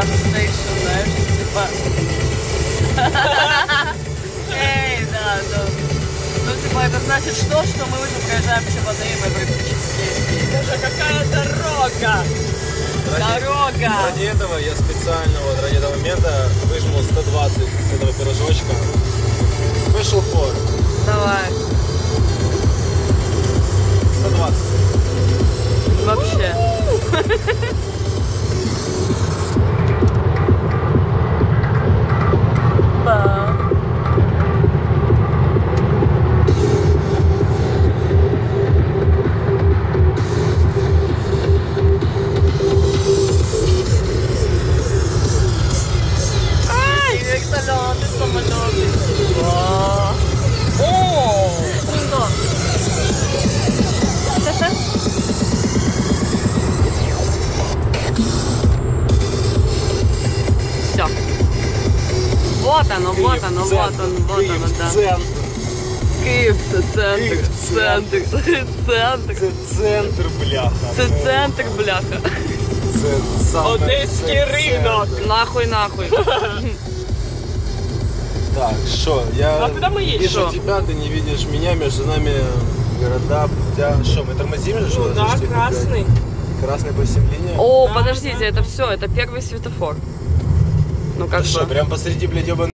Bus Station, знаешь, типа... Эй, да, да. Ну, типа, это значит что? Что мы уже проезжаем чебаны, и мы практически... Боже, какая дорога! Дорога! Ради этого я специально, вот ради этого момента выжму 120 с этого пирожочка. Special for Давай. Вот оно, вот оно, вот он, вот оно, да. Центр. Київ це центр, Київ центр, центр. Це центр, бляха. Це центр, бляха. Це саме Одеський це ринок. центр. Нахуй, нахуй. Так, что, я А куда мы едем? вижу Шо? тебя, ты не видишь меня, между нами города. Тебя, что, мы тормозим же? Ну что ли? да, Что, красный. Красный по всем линиям? О, Да, подождите, да, это все, это первый светофор. Ну как Что, что? прям посреди, блядь, ебаной